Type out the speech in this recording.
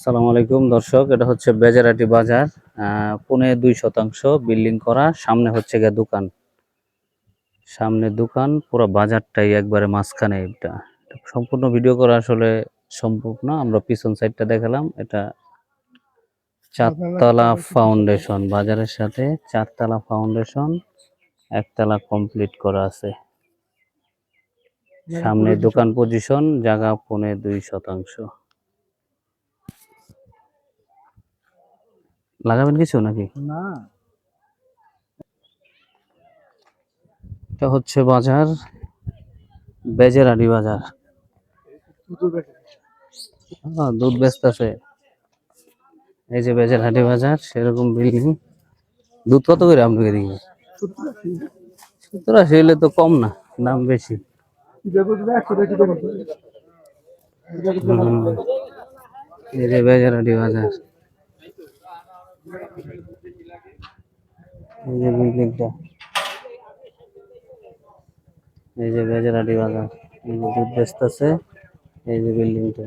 আসসালামু আলাইকুম, দর্শক। এটা হচ্ছে বেজারাটি বাজার পৌনে দুই শতাংশ, বিল্ডিং করা, সামনে হচ্ছে গিয়ে দোকান। সামনে দোকান, পুরো বাজারটাই একবারে মাঝখানে এটা সম্পূর্ণ ভিডিও করা আসলে সম্ভব না, আমরা পিছন সাইডটা দেখালাম। এটা চারতলা ফাউন্ডেশন, বাজারের সাথে চারতলা ফাউন্ডেশন, একতলা কমপ্লিট করা আছে। সামনে দোকান পজিশন, জায়গা পৌনে দুই শতাংশ। লাগাবেন কিছু নাকি? না। এটা হচ্ছে বাজার বেজেরাডি বাজার। হ্যাঁ, দুধ বেচতেছে। এই যে বেজেরহাটি বাজার সেরকম বিল্ডিং দুধ কত করে আপনাকে দিকে সত্তর আশি হলে তো কম না দাম বেশি। এই যে বেজেরহাটি বাজার। এই যে বিল্ডিংটা এই যে বেজেরহাটি বাজার এই যে দুধ বেচতেছে এই যে বিল্ডিংটা